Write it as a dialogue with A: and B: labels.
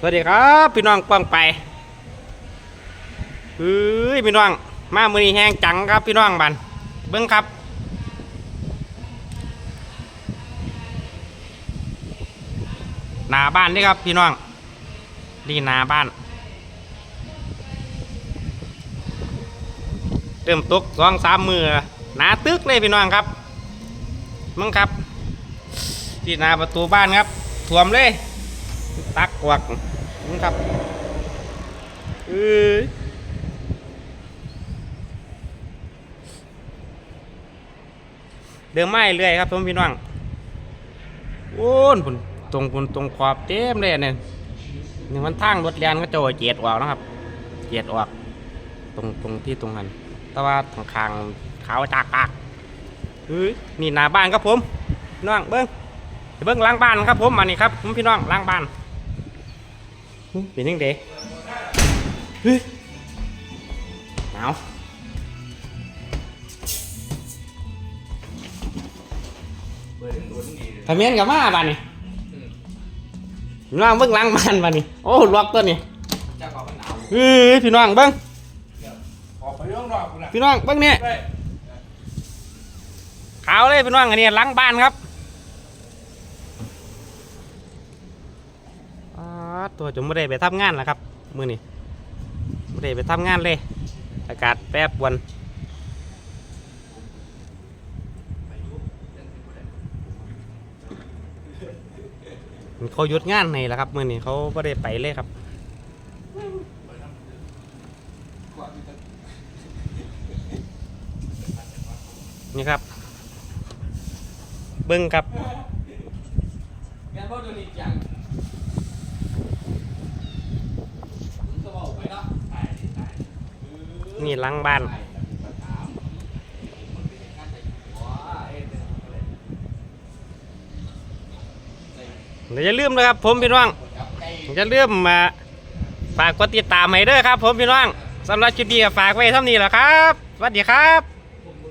A: สวัสดีครับพี่น้องป้องไปเฮ้ยพี่น้อง มามือนี้แห้งจังครับพี่น้องบันเบิ้งครับ หน้าบ้านนี่ครับพี่น้องนี่หน้าบ้านเริ่มตกสองสามมือหนาตึกเลยพี่น้องครับมึงครับที่หน้าประตูบ้านครับท่วมเลย ตักกวักมึงครับเอ้ยเดิมไม้เรื่อยครับผมพี่น้องโอ้นพุ่นตรงุ่นตรงขอบเต็มเลยเนี่ยนี่มันทางรถเลียนก็โจเจียดออกนะครับเจียดออก ตรงตรงที่ตรงนั้นแต่ว่าทางคางขาวจากปากเฮ้ยนี่หน้าบ้านครับผมน้องเบิ้งเบิ้งล้างบ้านครับผมมานี่ครับผมพี่น้องล้างบ้าน เป็นยังเด็เฮ้ยหนาวทะเมียนกับมาบ้านนี่พี่น้องเบิ้งล้างบ้านบ้านนี่โอ้ล็อกตัวนี่
B: จะขอมันหนาว
A: เฮ้ยพี่น้องเบิ้งพี่น้องเบิ้งเนี่ย
B: ได้
A: ขาวเลยพี่น้องอันนี้ล้างบ้านครับอ่า ตัวจมไม่ได้ไปทำงานแล้วครับมือนี่ไม่ได้ไปทำงานเลย อากาศแปรปรวนเขาหยุดงานในแหละครับมือนี่เขาไม่ได้ไปเลยครับนี่ครับ เบิ้งครับ
B: งั้นพ่อดูนี่จังมึงก็บอกไปเนาะตายดิตาย
A: นี่ล้างบ้าน
B: อย่างนั้นแต่หัวเอ้ยเป็นอะไรใส่
A: อย่าลืมนะครับผมพี่น้อง
B: จับใจ
A: อย่าลืมมาฝากกดติดตามให้เด้อครับ ผมพี่น้องสำหรับคลิปนี้ฝากไว้เท่านี้แหละครับสวัสดีครับ